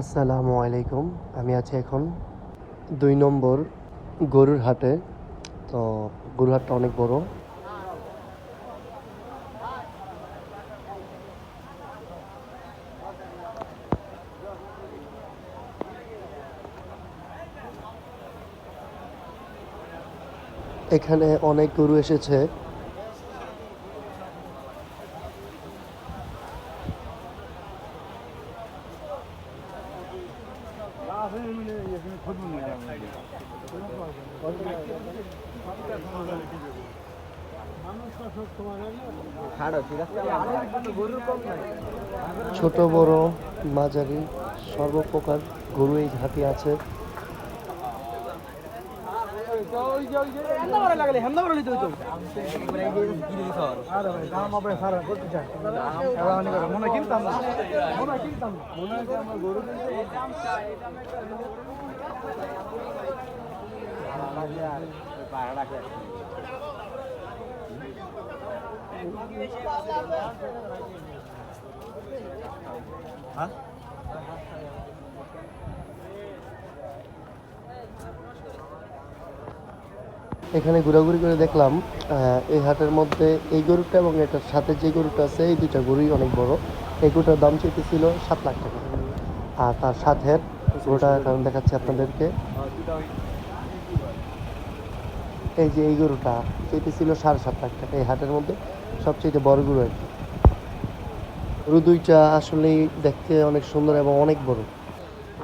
আসসালামু আলাইকুম। আমি আছি এখন দুই নম্বর গরুর হাটে। তো গরুর হাটটা অনেক বড়। এখানে অনেক গরু এসেছে। ছোট বড় মাঝারি সর্বপ্রকার গরু এই হাটে আছে। মনে কিনতাম না মনে কিনতাম না মনে হয় আমরা গরু হ্যাঁ? এখানে ঘোরাঘুরি করে দেখলাম এই হাটের মধ্যে এই গরুটা এবং এটার সাথে যে গরুটা আছে, এই দুইটা গরুই অনেক বড়। এই গরুটার দাম চেয়েছিল সাত লাখ টাকা। আর তার সাথে গরুটা এখন দেখাচ্ছি আপনাদেরকে। এই যে এই গরুটা চেয়েছিল সাড়ে সাত লাখ টাকা এই হাটের মধ্যে। সবচেয়ে বড় গরু আর কি। গরু দুইটা আসলেই দেখতে অনেক সুন্দর এবং অনেক বড়।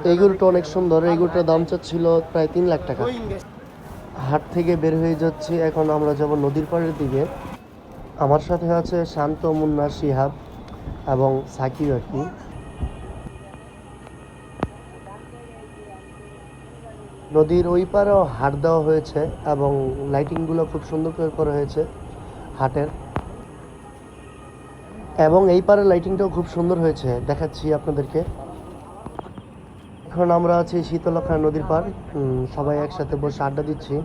এই গরুটা অনেক সুন্দর। এই গরুটার দাম চাচ্ছিল প্রায় তিন লাখ টাকা। হাট থেকে বের হয়ে যাচ্ছি। এখন আমরা যাব নদীর পাড়ের দিকে। আমার সাথে আছে শান্ত মুন্না শিহাব এবং সাকিব আর কি নদীর ওই পারেও হাট দেওয়া হয়েছে এবং লাইটিংগুলো খুব সুন্দর করে করা হয়েছে হাটের। এবং এই পারের লাইটিংটাও খুব সুন্দর হয়েছে। দেখাচ্ছি আপনাদেরকে। এখন আমরা আছি শীতলক্ষা নদীর পার সবাই একসাথে বসে আড্ডা দিচ্ছি